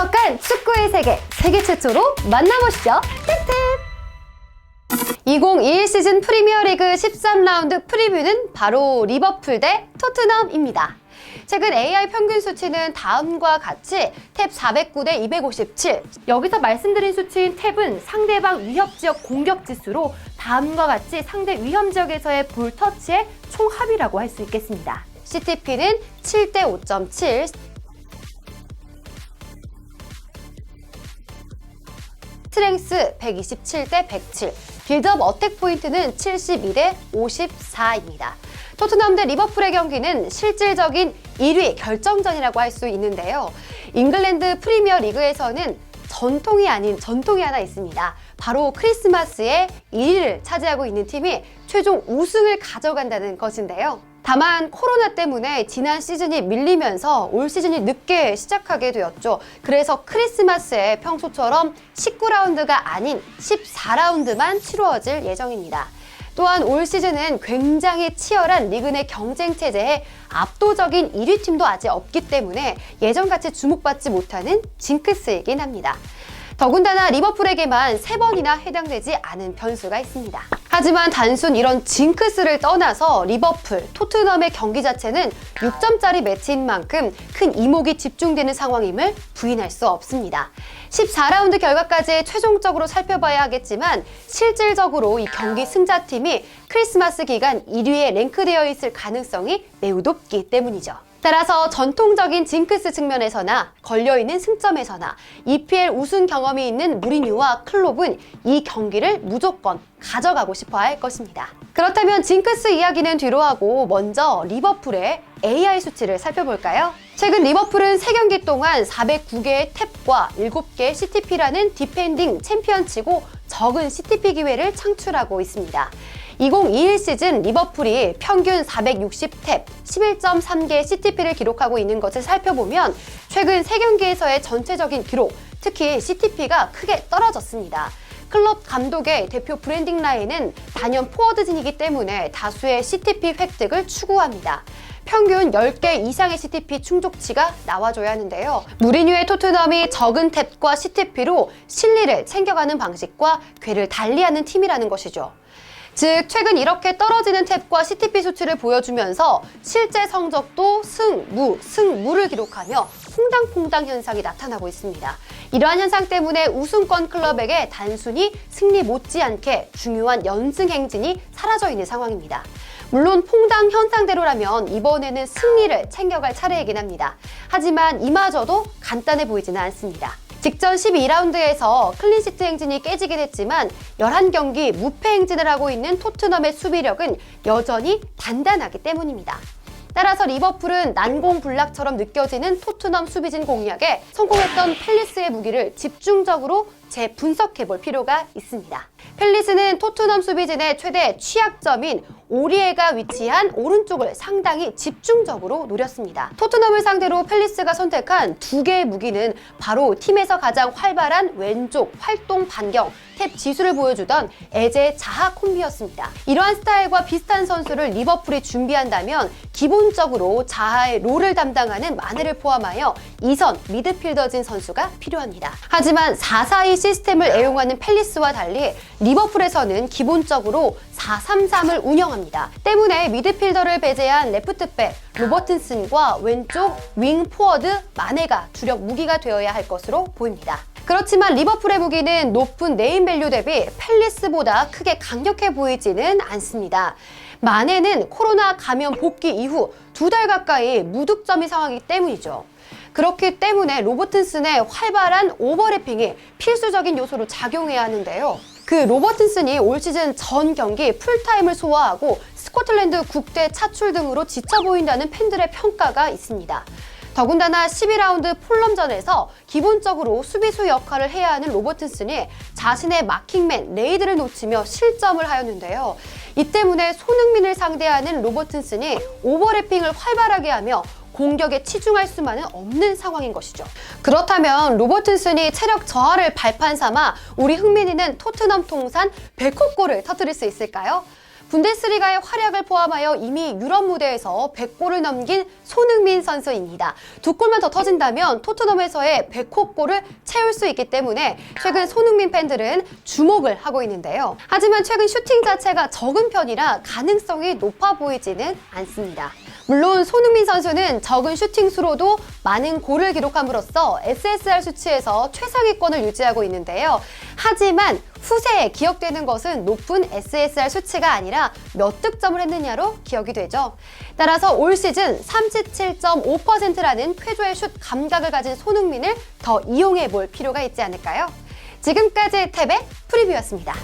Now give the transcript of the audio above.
주목할 축구의 세계, 세계 최초로 만나보시죠. 탭탭! 2021 시즌 프리미어리그 13라운드 프리뷰는 바로 리버풀 대 토트넘입니다. 최근 AI 평균 수치는 다음과 같이 탭 409 대 257. 여기서 말씀드린 수치인 탭은 상대방 위협 지역 공격 지수로 다음과 같이 상대 위험 지역에서의 볼 터치의 총합이라고 할 수 있겠습니다. CTP는 7대 5.7, 스트렝스 127대 107, 빌드업 어택 포인트는 72대 54입니다. 토트넘 대 리버풀의 경기는 실질적인 1위 결정전이라고 할 수 있는데요. 잉글랜드 프리미어 리그에서는 전통이 아닌 전통이 하나 있습니다. 바로 크리스마스에 1위를 차지하고 있는 팀이 최종 우승을 가져간다는 것인데요. 다만 코로나 때문에 지난 시즌이 밀리면서 올 시즌이 늦게 시작하게 되었죠. 그래서 크리스마스에 평소처럼 19라운드가 아닌 14라운드만 치루어질 예정입니다. 또한 올 시즌은 굉장히 치열한 리그 내 경쟁 체제에 압도적인 1위 팀도 아직 없기 때문에 예전같이 주목받지 못하는 징크스이긴 합니다. 더군다나 리버풀에게만 세번이나 해당되지 않은 변수가 있습니다. 하지만 단순 이런 징크스를 떠나서 리버풀, 토트넘의 경기 자체는 6점짜리 매치인 만큼 큰 이목이 집중되는 상황임을 부인할 수 없습니다. 14라운드 결과까지 최종적으로 살펴봐야 하겠지만 실질적으로 이 경기 승자팀이 크리스마스 기간 1위에 랭크되어 있을 가능성이 매우 높기 때문이죠. 따라서 전통적인 징크스 측면에서나 걸려있는 승점에서나 EPL 우승 경험이 있는 무리뉴와 클롭은 이 경기를 무조건 가져가고 싶어 할 것입니다. 그렇다면 징크스 이야기는 뒤로 하고 먼저 리버풀의 AI 수치를 살펴볼까요? 최근 리버풀은 3경기 동안 409개의 탭과 7개의 CTP라는 디펜딩 챔피언치고 적은 CTP 기회를 창출하고 있습니다. 2021 시즌 리버풀이 평균 460탭, 11.3개의 CTP를 기록하고 있는 것을 살펴보면 최근 3경기에서의 전체적인 기록, 특히 CTP가 크게 떨어졌습니다. 클럽 감독의 대표 브랜딩 라인은 단연 포워드진이기 때문에 다수의 CTP 획득을 추구합니다. 평균 10개 이상의 CTP 충족치가 나와줘야 하는데요. 무리뉴의 토트넘이 적은 탭과 CTP로 실리를 챙겨가는 방식과 궤를 달리하는 팀이라는 것이죠. 즉 최근 이렇게 떨어지는 탭과 CTP 수치를 보여주면서 실제 성적도 승, 무, 승, 무를 기록하며 퐁당퐁당 현상이 나타나고 있습니다. 이러한 현상 때문에 우승권 클럽에게 단순히 승리 못지않게 중요한 연승 행진이 사라져 있는 상황입니다. 물론 퐁당 현상대로라면 이번에는 승리를 챙겨갈 차례이긴 합니다. 하지만 이마저도 간단해 보이지는 않습니다. 직전 12라운드에서 클린시트 행진이 깨지긴 했지만 11경기 무패 행진을 하고 있는 토트넘의 수비력은 여전히 단단하기 때문입니다. 따라서 리버풀은 난공불락처럼 느껴지는 토트넘 수비진 공략에 성공했던 펠리스의 무기를 집중적으로 재분석해 볼 필요가 있습니다. 펠리스는 토트넘 수비진의 최대 취약점인 오리에가 위치한 오른쪽을 상당히 집중적으로 노렸습니다. 토트넘을 상대로 펠리스가 선택한 두 개의 무기는 바로 팀에서 가장 활발한 왼쪽 활동 반경 탭 지수를 보여주던 에제 자하 콤비였습니다. 이러한 스타일과 비슷한 선수를 리버풀이 준비한다면 기본적으로 자하의 롤을 담당하는 마네를 포함하여 2선 미드필더진 선수가 필요합니다. 하지만 4-4-2 시스템을 애용하는 펠리스와 달리 리버풀에서는 기본적으로 4-3-3을 운영합니다. 때문에 미드필더를 배제한 레프트백 로버튼슨과 왼쪽 윙 포워드 마네가 주력 무기가 되어야 할 것으로 보입니다. 그렇지만 리버풀의 무기는 높은 네임 밸류 대비 펠리스보다 크게 강력해 보이지는 않습니다. 마네는 코로나 감염 복귀 이후 두 달 가까이 무득점이 상황이기 때문이죠. 그렇기 때문에 로버튼슨의 활발한 오버래핑이 필수적인 요소로 작용해야 하는데요. 그 로버튼슨이 올 시즌 전 경기 풀타임을 소화하고 스코틀랜드 국대 차출 등으로 지쳐 보인다는 팬들의 평가가 있습니다. 더군다나 12라운드 폴럼전에서 기본적으로 수비수 역할을 해야 하는 로버튼슨이 자신의 마킹맨 레이드를 놓치며 실점을 하였는데요. 이 때문에 손흥민을 상대하는 로버튼슨이 오버래핑을 활발하게 하며 공격에 치중할 수만은 없는 상황인 것이죠. 그렇다면 로버튼슨이 체력 저하를 발판 삼아 우리 흥민이는 토트넘 통산 100호 골을 터뜨릴 수 있을까요? 분데스리가의 활약을 포함하여 이미 유럽 무대에서 100골을 넘긴 손흥민 선수입니다. 두 골만 더 터진다면 토트넘에서의 100호 골을 채울 수 있기 때문에 최근 손흥민 팬들은 주목을 하고 있는데요. 하지만 최근 슈팅 자체가 적은 편이라 가능성이 높아 보이지는 않습니다. 물론 손흥민 선수는 적은 슈팅 수로도 많은 골을 기록함으로써 SSR 수치에서 최상위권을 유지하고 있는데요. 하지만 후세에 기억되는 것은 높은 SSR 수치가 아니라 몇 득점을 했느냐로 기억이 되죠. 따라서 올 시즌 37.5%라는 쾌조의 슛 감각을 가진 손흥민을 더 이용해 볼 필요가 있지 않을까요? 지금까지 탭의 프리뷰였습니다.